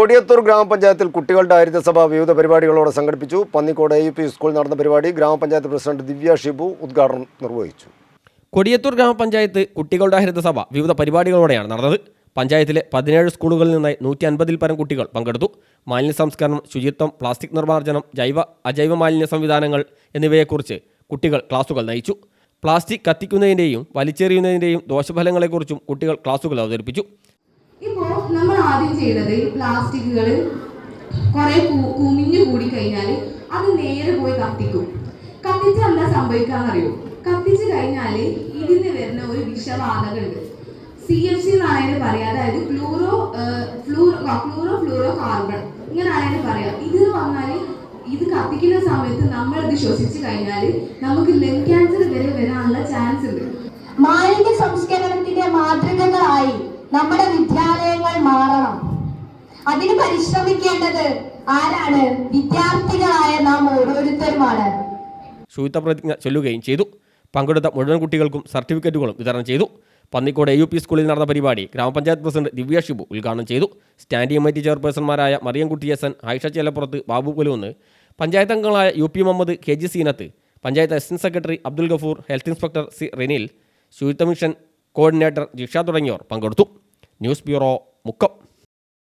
കൊടിയത്തൂർ ഗ്രാമപഞ്ചായത്തിൽ കുട്ടികളുടെ ഹരിതസഭ വിവിധ പരിപാടികളോടെ സംഘടിപ്പിച്ചു. പന്നിക്കോട് എ പി സ്കൂളിൽ നടന്ന പരിപാടി ഗ്രാമപഞ്ചായത്ത് പ്രസിഡന്റ് ദിവ്യ ഷിബു ഉദ്ഘാടനം നിർവഹിച്ചു. കൊടിയത്തൂർ ഗ്രാമപഞ്ചായത്ത് കുട്ടികളുടെ ഹരിതസഭ വിവിധ പരിപാടികളോടെയാണ് നടന്നത്. പഞ്ചായത്തിലെ പതിനേഴ് സ്കൂളുകളിൽ നിന്നായി നൂറ്റി അൻപതിൽ പരം കുട്ടികൾ പങ്കെടുത്തു. മാലിന്യ സംസ്കരണം ശുചിത്വം പ്ലാസ്റ്റിക് നിർമ്മാർജനം ജൈവ അജൈവ മാലിന്യ സംവിധാനങ്ങൾ എന്നിവയെക്കുറിച്ച് കുട്ടികൾ ക്ലാസുകൾ നയിച്ചു. പ്ലാസ്റ്റിക് കത്തിക്കുന്നതിന്റെയും വലിച്ചെറിയുന്നതിന്റെയും ദോഷഫലങ്ങളെക്കുറിച്ചും കുട്ടികൾ ക്ലാസുകൾ അവതരിപ്പിച്ചു. ഇപ്പോ നമ്മൾ ആദ്യം ചെയ്തത് പ്ലാസ്റ്റിക്കുകൾ കുറെ കുമിഞ്ഞു കൂടി കഴിഞ്ഞാൽ അത് നേരെ പോയി കത്തിക്കും. കത്തിച്ച് എന്താ സംഭവിക്കാന്നറിയോ? കത്തിച്ച് കഴിഞ്ഞാൽ ഇതിന് വരുന്ന ഒരു വിഷവാതകമുണ്ട് സി എഫ് സി എന്നാണ് അതിന് അതായത് chloro fluoro chloro fluoro carbon ഇങ്ങനെയാണ് അതിന് പറയാ. ഇത് വന്നാൽ ഇത് കത്തിക്കുന്ന സമയത്ത് നമ്മൾ ഇത് ശ്വസിച്ച് കഴിഞ്ഞാൽ നമുക്ക് ലങ് ക്യാൻസർ വരെ വരാനുള്ള ചാൻസ് നമ്മുടെ വിദ്യാലയങ്ങൾ മാറണം. അതിന് പരിശ്രമിക്കേണ്ടത് ആരാണ്? വിദ്യാർത്ഥികളായ നാം ഓരോരുത്തരുമാണ്. ശുചിത്വപ്രതിജ്ഞ ചൊല്ലുകയും ചെയ്തു. പങ്കെടുത്ത മുഴുവൻ കുട്ടികൾക്കും സർട്ടിഫിക്കറ്റുകളും വിതരണം ചെയ്തു. പന്നിക്കോട് എ യു പി സ്കൂളിൽ നടന്ന പരിപാടി ഗ്രാമപഞ്ചായത്ത് പ്രസിഡന്റ് ദിവ്യ ഷിബു ഉദ്ഘാടനം ചെയ്തു. സ്റ്റാൻഡിംഗ് കമ്മിറ്റി ചെയർപേഴ്സൺമാരായ മറിയംകുട്ടി എസൻ ആയിഷ ചേലപ്പുറത്ത് ബാബു പുലുവന്ന് പഞ്ചായത്ത് അംഗങ്ങളായ U P Muhammad K G Zeenath panchayat assistant secretary Abdul Gafoor health inspector C Rinil ശുചിത്വ മിഷൻ കോർഡിനേറ്റർ ജിഷ തുടങ്ങിയവർ പങ്കെടുത്തു. News bureau Mukkam.